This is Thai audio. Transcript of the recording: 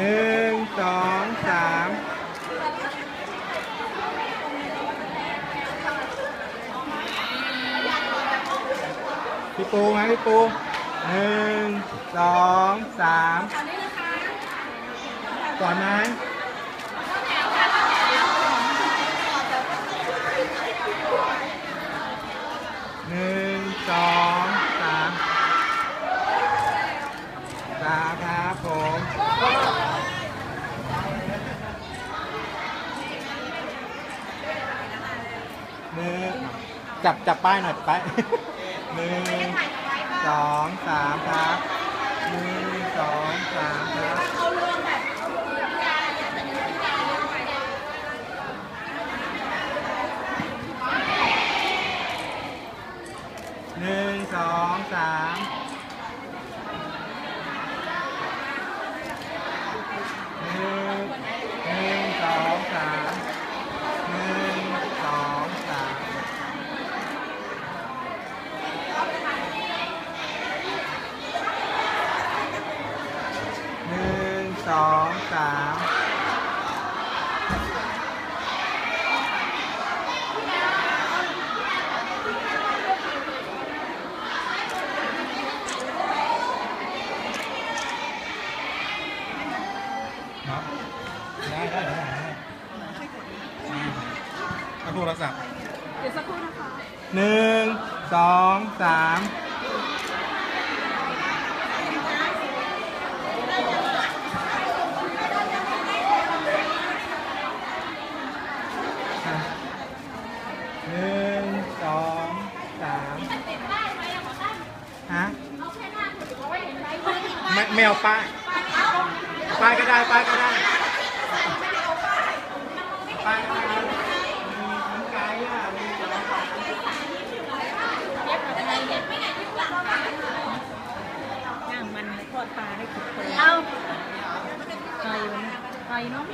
หนึ่งสามพี่ปูไหมพี่ปูหนึ่งสองสามก่อนไหมหนึ่งสองสามสามครับผม หนึ่งจับจับป้ายหน่อยป้ายหนึ่งสองสามครับหนึ่งสองสามครับหนึ่งสองสามหนึ่งหนึ่งสองสามหนึ่งสองสาม หนึ่ง สองสามได้ได้ได้ได้เอาโทรศัพท์เดี๋ยวสักครู่นะคะหนึ่งสองสามอะหนึ่งสองสามฮะ ไม่ไม่เอาป้ายป้ายก็ได้ป้ายก็ได้ป้ายก็ได้มีมันไกลอะมีสองสามย่างมันทอดปลาให้สุกเลยเอาไก่มันไก่เนาะ